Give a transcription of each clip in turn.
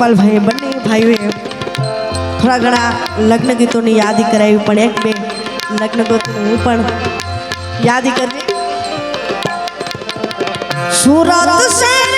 ગોપાલભાઈ બંને ભાઈઓએ થોડા ઘણા લગ્ન ગીતોની યાદ કરાવી, પણ એક બે લગ્ન ગીતોની હું પણ યાદ કરવી સુરત શહેર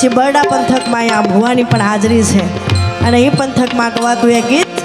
જે બરડા પંથકમાં અહીંયા ભુવાની પણ હાજરી છે. અને એ પંથકમાં ગવાતું એ ગીત